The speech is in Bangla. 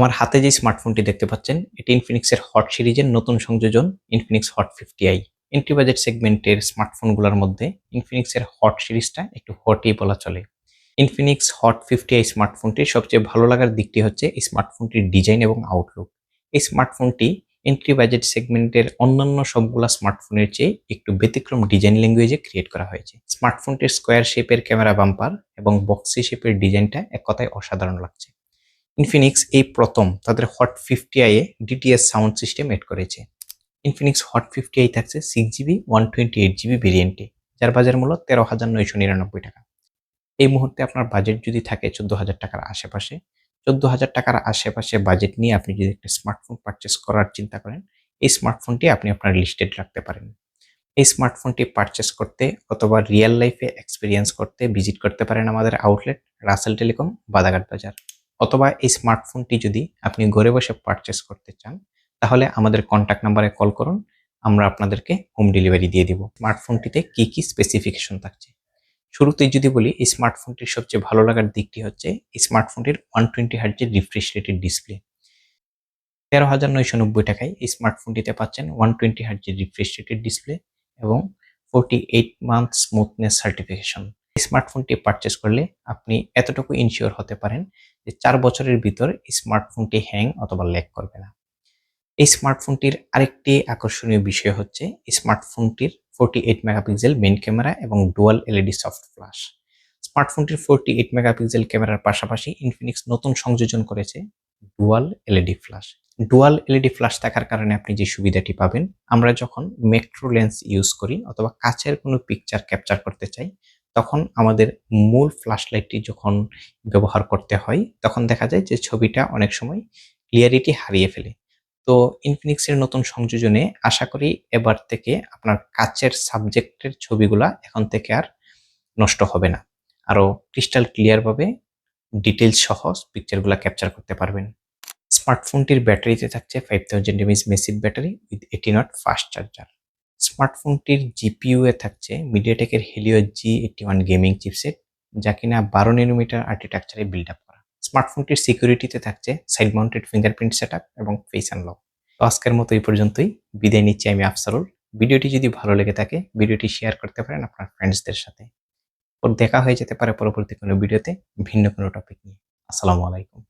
আমার হাতে যে স্মার্টফোনটি দেখতে পাচ্ছেন, এটি ইনফিনিক্সের হট সিরিজের নতুন সংযোজন Infinix hot fifty I entry budget সেগমেন্টের স্মার্টফোনগুলোর মধ্যে ইনফিনিক্সের হট সিরিজটা একটু হটই বলা চলে। ইনফিনিক্স হট ফিফটি আই স্মার্টফোনটির সবচেয়ে ভালো লাগার দিকটি হচ্ছে এই স্মার্টফোনটির ডিজাইন এবং আউটলুক এই স্মার্টফোনটি এন্ট্রি বাজেট সেগমেন্টের অন্যান্য সবগুলা স্মার্টফোনের চেয়ে একটু ব্যতিক্রম ডিজাইন ল্যাঙ্গুয়েজে ক্রিয়েট করা হয়েছে। স্মার্টফোনটির স্কোয়ার শেপের ক্যামেরা বাম্পার এবং বক্সি শেপের ডিজাইনটা এক কথায় অসাধারণ লাগছে। ইনফিনিক্স এই প্রথম তাদের হট ফিফটি আইয়ে ডিটিএস সাউন্ড সিস্টেম এড করেছে। ইনফিনিক্স হট ফিফটি আই থাকছে six GB one twenty eight GB ভেরিয়েন্টে যার বাজার মূল্য তেরো হাজার নয়শো নিরানব্বই টাকা। এই মুহূর্তে আপনার বাজেট যদি থাকে চোদ্দ হাজার টাকার আশেপাশে, চোদ্দ হাজার টাকার আশেপাশে বাজেট নিয়ে আপনি যদি একটা স্মার্টফোন পারচেস করার চিন্তা করেন, এই স্মার্টফোনটি আপনি আপনার লিস্টেড রাখতে পারেন। এই স্মার্টফোনটি পারচেস করতে অথবা রিয়েল লাইফে এক্সপিরিয়েন্স করতে ভিজিট করতে পারেন আমাদের আউটলেট রাসেল টেলিকম বাদাঘাট বাজার। অথবা এই স্মার্টফোনটি যদি আপনি ঘরে বসে পারচেস করতে চান, তাহলে আমাদের কন্ট্যাক্ট নাম্বারে কল করুন, আমরা আপনাদেরকে হোম ডেলিভারি দিয়ে দিব। স্মার্টফোনটিতে কি কি স্পেসিফিকেশন থাকছে? শুরুতেই যদি বলি, এই স্মার্টফোনটির সবচেয়ে ভালো লাগার দিকটি হচ্ছে, এই স্মার্টফোনটির ওয়ান টোয়েন্টি হার্জের রিফ্রেশ রেটেড ডিসপ্লে তেরো হাজার নয়শো নব্বই টাকায় এই স্মার্টফোনটিতে পাচ্ছেন ওয়ান টোয়েন্টি হার্জের রিফ্রেশ রেটেড ডিসপ্লে এবং forty eight month smoothness certification স্মার্টফোনটি purchase করলে আপনি এতটুকু ইনশিওর হতে পারেন যে চার বছরের ভিতর স্মার্টফোনটি হ্যাং অথবা ল্যাক করবে না। এই স্মার্টফোনটির আরেকটি আকর্ষণীয় বিষয় হচ্ছে স্মার্টফোনটির forty eight megapixel main camera এবং ডুয়াল এলইডি সফট ফ্ল্যাশ স্মার্টফোনটির ফোরটি এইট মেগাপিক্সেল ক্যামেরার পাশাপাশি ইনফিনিক্স নতুন সংযোজন করেছে dual LED flash dual LED flash থাকার কারণে আপনি যে সুবিধাটি পাবেন, আমরা যখন মেট্রো লেন্স ইউজ করি অথবা কাছের কোনো পিকচার ক্যাপচার করতে চাই তখন আমাদের মূল ফ্ল্যাশ লাইটটি যখন ব্যবহার করতে হয়, তখন দেখা যায় যে ছবিটা অনেক সময় ক্লিয়ারিটি হারিয়ে ফেলে। তো ইনফিনিক্সের নতুন সংযোজনে আশা করি এবার থেকে আপনার কাছের সাবজেক্টের ছবিগুলা এখন থেকে আর নষ্ট হবে না। আরও ক্রিস্টাল ক্লিয়ারভাবে ডিটেলস সহ পিকচারগুলো ক্যাপচার করতে পারবেন। স্মার্টফোনটির ব্যাটারিতে থাকছে five thousand MS massive battery with eighteen watt fast charger স্মার্টফোনটির GPU এ থাকছে মিডিয়াটেকের Helio G eighty one gaming chipset যা কিনা বারো নিনোমিটার আর্কিটেকচারে বিল্ড আপ করা। স্মার্টফোনটির সিকিউরিটিতে থাকছে সাইড মাউন্টেড ফিঙ্গারপ্রিন্ট সেট এবং ফেস আনলক তো আজকের মতো এই পর্যন্তই। বিদায় নিচ্ছি আমি আফসারুল। ভিডিওটি যদি ভালো লেগে থাকে, ভিডিওটি শেয়ার করতে পারেন আপনার ফ্রেন্ডসদের সাথে। ওর দেখা হয়ে যেতে পারে পরবর্তী কোনো ভিডিওতে ভিন্ন কোনো টপিক নিয়ে। আসসালামু আলাইকুম।